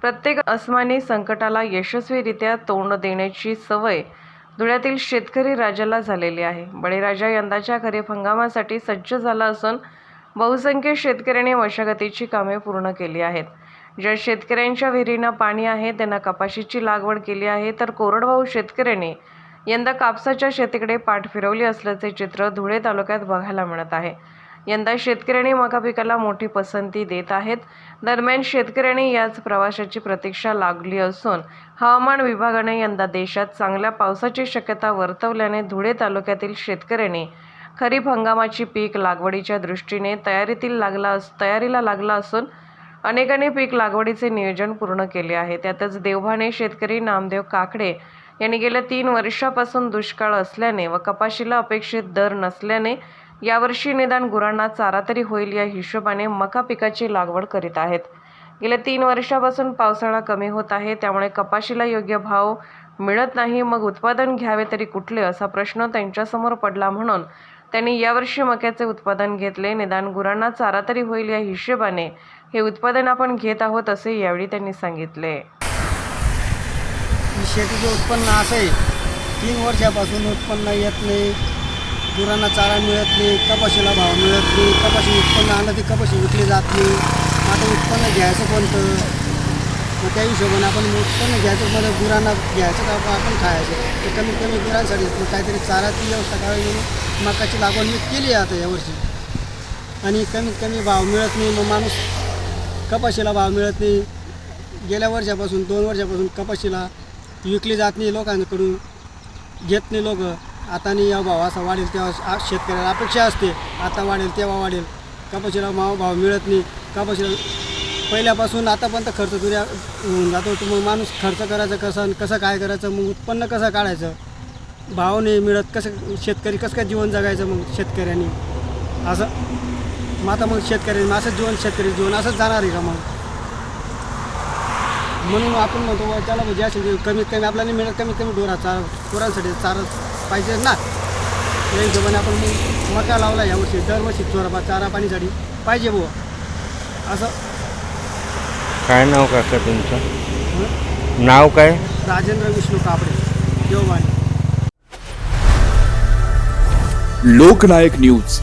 प्रत्येक अस्मानी संकटाला यशस्वीरित्या तोंड देण्याची सवय धुळ्यातील शेतकरी राजाला झालेली आहे. बळीराजा यंदाच्या खरीप हंगामासाठी सज्ज झाला असून बहुसंख्य शेतकऱ्यांनी मशागतीची कामे पूर्ण केली आहेत. ज्या शेतकऱ्यांच्या विहिरींना पाणी आहे त्यांना कपाशीची लागवड केली आहे तर कोरडवाहू शेतकऱ्यांनी यंदा कापसाच्या शेतीकडे पाठ फिरवली असल्याचे चित्र धुळे तालुक्यात बघायला मिळत आहे. यंदा शेतकऱ्यांनी मका पिकाला मोठी पसंती देत आहेत. दरम्यान शेतकऱ्यांनी याच प्रवाशाची प्रतीक्षा लागली असून हवामान विभागाने यंदा देशात चांगल्या पावसाची शक्यता वर्तवल्याने धुळे तालुक्यातील शेतकऱ्यांनी खरीप हंगामाची पीक लागवडीच्या दृष्टीने तयारीतील लागला अस तयारीला लागला असून अनेकांनी पीक लागवडीचे नियोजन पूर्ण केले आहे. त्यातच देवभाने शेतकरी नामदेव काकडे यांनी गेल्या तीन वर्षापासून दुष्काळ असल्याने व कपाशीला अपेक्षित दर नसल्याने यावर्षी निदान गुरांना चारा तरी होईल या हिशोबाने मका पिकाची लागवड करीत आहेत. गेल्या तीन वर्षापासून पावसाळा कमी होत आहे त्यामुळे कपाशीला योग्य भाव मिळत नाही. मग उत्पादन घ्यावे तरी कुठले असा प्रश्न त्यांच्यासमोर पडला म्हणून त्यांनी यावर्षी मक्याचे उत्पादन घेतले. निदान गुरांना चारा तरी होईल या हिशेबाने हे उत्पादन आपण घेत आहोत असे यावेळी त्यांनी सांगितले. शेतीचं उत्पन्न असं आहे तीन वर्षापासून उत्पन्न येत नाही. गुरांना चारा मिळत नाही कपाशीला भाव मिळत नाही कपाशी उत्पन्न आणलं ती कपाशी विकली जात नाही. आता उत्पन्न घ्यायचं कोणतं? मग त्या हिशोबाने आपण उत्पन्न घ्यायचं मला गुरांना घ्यायचं का आपण- खायचं. तर कमीत कमी गुरांसाठी मग काहीतरी चाराची व्यवस्था करावी म्हणून मकाची लागवड मी केली आहे आता यावर्षी आणि कमीत कमी भाव मिळत नाही मग माणूस कपाशीला भाव मिळत नाही. गेल्या वर्षापासून दोन वर्षापासून कपाशीला विकली जात नाही लोकांकडून. घेत नाही लोकं. आता नाही या भाव असा वाढेल तेव्हा शेतकऱ्याला अपेक्षा असते. आता वाढेल तेव्हा वाढेल. कपाशीला माव भाव मिळत नाही. कपाशीला पहिल्यापासून आतापर्यंत खर्च दुर्या होऊन जातो. तर मग माणूस खर्च करायचं कसं कसं काय करायचं? मग उत्पन्न कसं काढायचं? भाव नाही मिळत. कसं शेतकरी कसं काय जीवन जगायचं मग शेतकऱ्यांनी? असं. मग आता मग शेतकऱ्यांनी असंच जीवन शेतकरी जीवन असंच जाणार आहे का मग? म्हणून आपण म्हणतो त्याला म्हणजे असेल कमीत कमी आपल्याला मिळत कमीत कमी डोरा चार डोरांसाठी चारच पाहिजे ना. या हिशोबाने आपण मग मका लावला यावर्षी. दरवर्षी चोरा चारा पाणीसाठी पाहिजे बुवा. असं. काय नाव काका तुमचं? हं? नाव काय? राजेंद्र विष्णू कापडे देवबाणी लोकनायक न्यूज.